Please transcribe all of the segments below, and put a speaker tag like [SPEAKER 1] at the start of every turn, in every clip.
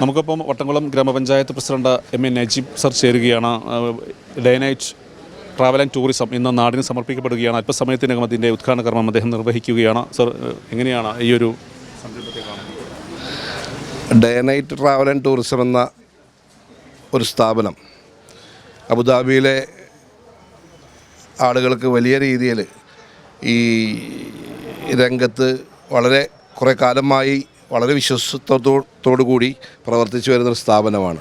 [SPEAKER 1] നമുക്കിപ്പം Vattamkulam grama panchayat president M A Najeeb sir ചേരുകയാണ്. Day Night Travel and Tourism ഇന്ന് നാടിന് സമർപ്പിക്കപ്പെടുകയാണ്. അല്പസമയത്തിനകം അതിന്റെ ഉദ്ഘാടന കർമ്മം അദ്ദേഹം നിർവഹിക്കുകയാണ്. സർ എങ്ങനെയാണ് ഈ ഒരു
[SPEAKER 2] Day Night Travel and Tourism എന്ന ഒരു സ്ഥാപനം അബുദാബിയിലെ ആളുകൾക്ക് വലിയ രീതിയിൽ ഈ രംഗത്ത് വളരെ കുറേ കാലമായി വളരെ വിശ്വസത്തോടു കൂടി പ്രവർത്തിച്ചു വരുന്നൊരു സ്ഥാപനമാണ്.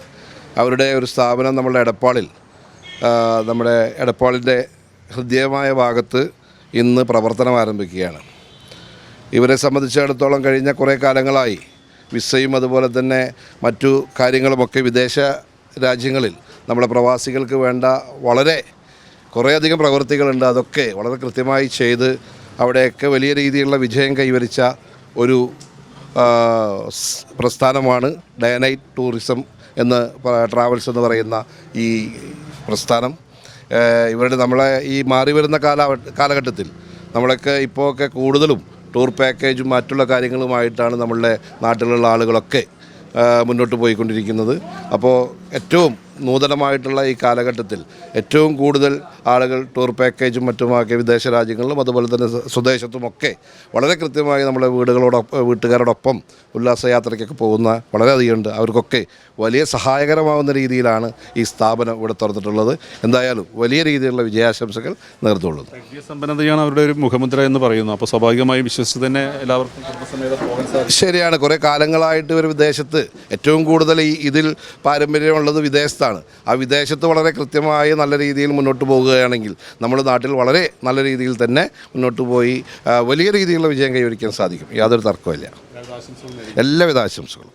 [SPEAKER 2] അവരുടെ ഒരു സ്ഥാപനം നമ്മുടെ എടപ്പാളിൽ നമ്മുടെ എടപ്പാളിന്റെ ഹൃദയമായ ഭാഗത്ത് ഇന്ന് പ്രവർത്തനം ആരംഭിക്കുകയാണ്. ഇവരെ സംബന്ധിച്ചിടത്തോളം കഴിഞ്ഞ കുറേ കാലങ്ങളായി വിസയും അതുപോലെ തന്നെ മറ്റു കാര്യങ്ങളുമൊക്കെ വിദേശ രാജ്യങ്ങളിൽ നമ്മുടെ പ്രവാസികൾക്ക് വേണ്ട വളരെ കുറേയധികം പ്രവൃത്തികളുണ്ട്. അതൊക്കെ വളരെ കൃത്യമായി ചെയ്ത് അവിടെയൊക്കെ വലിയ രീതിയിലുള്ള വിജയം കൈവരിച്ച ഒരു പ്രസ്ഥാനമാണ് ഡയനൈറ്റ് ടൂറിസം എന്ന് ട്രാവൽസ് എന്ന് പറയുന്ന ഈ പ്രസ്ഥാനം. ഇവരുടെ നമ്മളെ ഈ മാറി വരുന്ന കാല കാലഘട്ടത്തിൽ നമ്മളൊക്കെ ഇപ്പോൾ ഒക്കെ കൂടുതലും ടൂർ പാക്കേജും മറ്റുള്ള കാര്യങ്ങളുമായിട്ടാണ് നമ്മളുടെ നാട്ടിലുള്ള ആളുകളൊക്കെ മുന്നോട്ട് പോയിക്കൊണ്ടിരിക്കുന്നത്. അപ്പോൾ ഏറ്റവും നൂതനമായിട്ടുള്ള ഈ കാലഘട്ടത്തിൽ ഏറ്റവും കൂടുതൽ ആളുകൾ ടൂർ പാക്കേജും മറ്റുമാക്കിയ വിദേശ രാജ്യങ്ങളിലും അതുപോലെ തന്നെ സ്വ- സ്വദേശത്തുമൊക്കെ വളരെ കൃത്യമായി നമ്മുടെ വീടുകളോടൊപ്പം വീട്ടുകാരോടൊപ്പം ഉല്ലാസയാത്രയ്ക്കൊക്കെ പോകുന്ന വളരെയധികമുണ്ട്. അവർക്കൊക്കെ വലിയ സഹായകരമാവുന്ന രീതിയിലാണ് ഈ സ്ഥാപനം ഇവിടെ തുറന്നിട്ടുള്ളത്. എന്തായാലും വലിയ രീതിയിലുള്ള വിജയാശംസകൾ നേർത്തുള്ളത്
[SPEAKER 1] സമ്പന്നതയാണ് അവരുടെ ഒരു മുഖമുദ്ര എന്ന് പറയുന്നു. അപ്പോൾ സ്വാഭാവികമായും വിശ്വസിച്ച് തന്നെ എല്ലാവർക്കും
[SPEAKER 2] ശരിയാണ്. കുറേ കാലങ്ങളായിട്ട് ഒരു വിദേശത്ത് ഏറ്റവും കൂടുതൽ ഈ ഇതിൽ പാരമ്പര്യമുള്ളത് വിദേശത്താണ്. ആ വിദേശത്ത് വളരെ കൃത്യമായി നല്ല രീതിയിൽ മുന്നോട്ട് പോകുകയാണെങ്കിൽ നമ്മുടെ നാട്ടിൽ വളരെ നല്ല രീതിയിൽ തന്നെ മുന്നോട്ട് പോയി വലിയ രീതിയിലുള്ള വിജയം കൈവരിക്കാൻ സാധിക്കും. യാതൊരു തർക്കമില്ല എല്ലാവിധ ആശംസകളും.